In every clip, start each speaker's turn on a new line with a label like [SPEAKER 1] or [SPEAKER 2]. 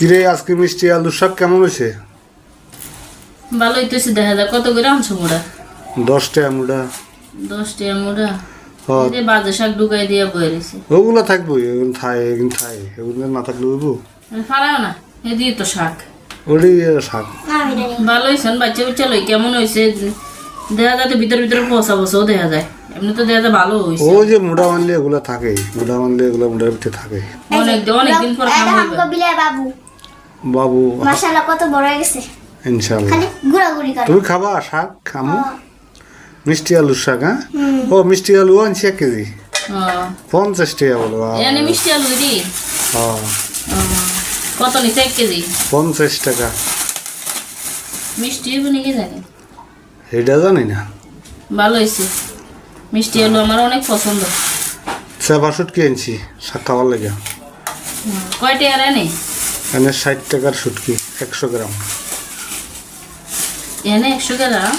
[SPEAKER 1] কিরে আজকে মিষ্টি আলুর শাক কেমন হয়েছে?
[SPEAKER 2] ভালোই তো সে দেখা যায় কত করে আনছো মোড়া?
[SPEAKER 1] দশটা আমুডা
[SPEAKER 2] দশ টাকা এই বাজে শাক ঢুকাই দিয়ে বয়ে রয়েছে
[SPEAKER 1] ওগুলো থাকব এগুলো থাই এগুলো থাই। এগুলো না থাকলে হইব?
[SPEAKER 2] ফারাও না এ দিয়ে তো শাক।
[SPEAKER 1] ওটাই শাক।
[SPEAKER 2] ভালো হয়েছে বাচ্চা বুচ্চা লই কেমন হয়েছে দেখা যায় তো ভিতরে ভিতরে পচা পচাও দেখা যায়। এমনি তো দেখা যায় ভালো হয়েছে
[SPEAKER 1] ও যে মুড়া মানলে এগুলো থাকে মুড়া মানলে এগুলো মুড়ার ভিতরে থাকে
[SPEAKER 2] অনেক অনেকদিন পর খাওয়া হইবে
[SPEAKER 3] বাবু।
[SPEAKER 1] বাবু
[SPEAKER 3] মাশাআল্লাহ কত বড় হয়ে গেছে।
[SPEAKER 1] ইনশাল্লাহ
[SPEAKER 3] খালি ঘোরাঘুরি করে।
[SPEAKER 1] তুমি খাবা শাক খামো? মিষ্টি আলু শাক হ্যাঁ? ও মিষ্টি আলু আনছি এক কেজি।
[SPEAKER 2] হ্যাঁ।
[SPEAKER 1] পঞ্চাশ টাকা বলো
[SPEAKER 2] এনে মিষ্টি আলু দিদি
[SPEAKER 1] হ্যাঁ
[SPEAKER 2] কত নিচ্ছে এক কেজি?
[SPEAKER 1] পঞ্চাশ টাকা।
[SPEAKER 2] মিষ্টি হইব নাকি জানি।
[SPEAKER 1] এটা জানি না।
[SPEAKER 2] ভালো হয়েছে। মিষ্টি আলু আমার অনেক পছন্দ।
[SPEAKER 1] চাপা শুটকি আনছি শাক খাওয়ার লাগে।
[SPEAKER 2] কয়টা আর এনে
[SPEAKER 1] এনে ষাট টাকার শুটকি একশো গ্রাম।
[SPEAKER 2] এনে একশো গ্রাম।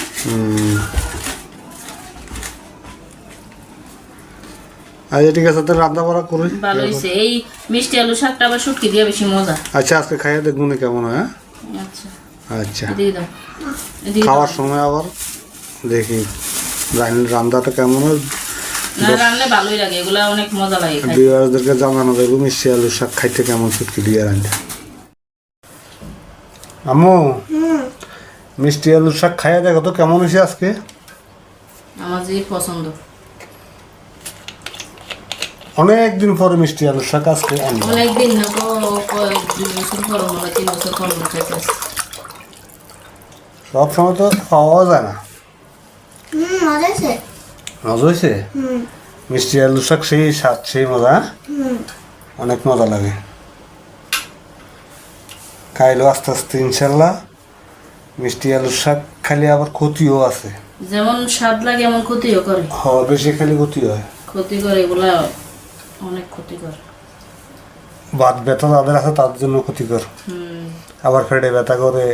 [SPEAKER 1] আচ্ছা ঠিক আছে রান্না বাড়া করি।
[SPEAKER 2] ভালো হয়েছে। এই মিষ্টি আলু শাকটা আবার শুটকি দিয়ে বেশি মজা।
[SPEAKER 1] আচ্ছা আজকে খাইয়ে দেখব না কেমন হয় হ্যাঁ?
[SPEAKER 2] আচ্ছা।
[SPEAKER 1] আচ্ছা। খাওয়ার সময় আবার দেখি। রান্নাটা কেমন হয়?
[SPEAKER 2] না রান্না ভালোই লাগে। এগুলা অনেক মজা লাগে
[SPEAKER 1] বিবাহদেরকে জানানো যাবে মিষ্টি আলু শাক খাইতে কেমন শুটকি দিয়ে রান্না? আম্মু মিষ্টি আলু শাক খাইয়ে দেখো তো কেমন হয়েছে আজকে?
[SPEAKER 2] আমার যে পছন্দ।
[SPEAKER 1] অনেক দিন পরে মিষ্টি আলু শাক আজকে
[SPEAKER 2] অনেকদিন না।
[SPEAKER 1] সব সময় তো পাওয়া যায় না।
[SPEAKER 3] মজা
[SPEAKER 1] হয়েছে মিষ্টি আলু শাক সেই স্বাদ সেই মজা হ্যাঁ? অনেক মজা লাগে। খাইলো আস্তে আস্তে ইনশাল্লাহ। মিষ্টি আলু শাক খালি আবার ক্ষতিও আছে।
[SPEAKER 2] যেমন স্বাদ লাগে এমন ক্ষতিও করে।
[SPEAKER 1] হওয়া বেশি খালি ক্ষতি হয়।
[SPEAKER 2] ক্ষতি করে এগুলা অনেক ক্ষতি করে।
[SPEAKER 1] বাত ব্যথা যাদের আছে তার জন্য ক্ষতিকর আবার পেটে ব্যথা করে।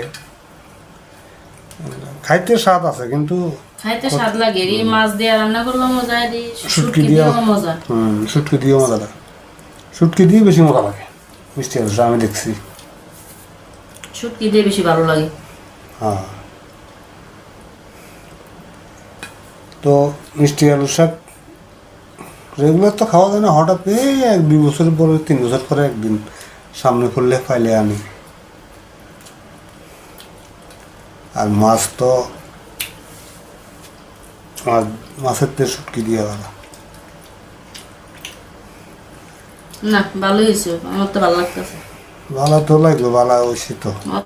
[SPEAKER 1] খাইতে স্বাদ আছে কিন্তু
[SPEAKER 2] খাইতে স্বাদ লাগে। এই মাছ দিয়ে রান্না করলে মজা দি
[SPEAKER 1] শুটকি দিয়েও
[SPEAKER 2] মজা।
[SPEAKER 1] হুম শুটকি দিয়েও মজা লাগে। শুটকি দিয়ে বেশি মজা লাগে। মিষ্টি আলু আমি দেখছি।
[SPEAKER 2] শুটকি দিয়ে বেশি ভালো লাগে।
[SPEAKER 1] হ্যাঁ। তো মিষ্টি আলু শাক রেগুলার তো খাওয়া যায় না হঠাৎ এই এক দুই বছর পরে তিন বছর পরে একদিন সামনে করলে পাইলে আনি। আর মাছ তো মাছ মাছের তেল শুটকি দিয়ে ভালো
[SPEAKER 2] না ভালো হয়েছে আমার তো ভালো লাগতেছে।
[SPEAKER 1] ভালো তো লাগল ভালো হয়েছে তো।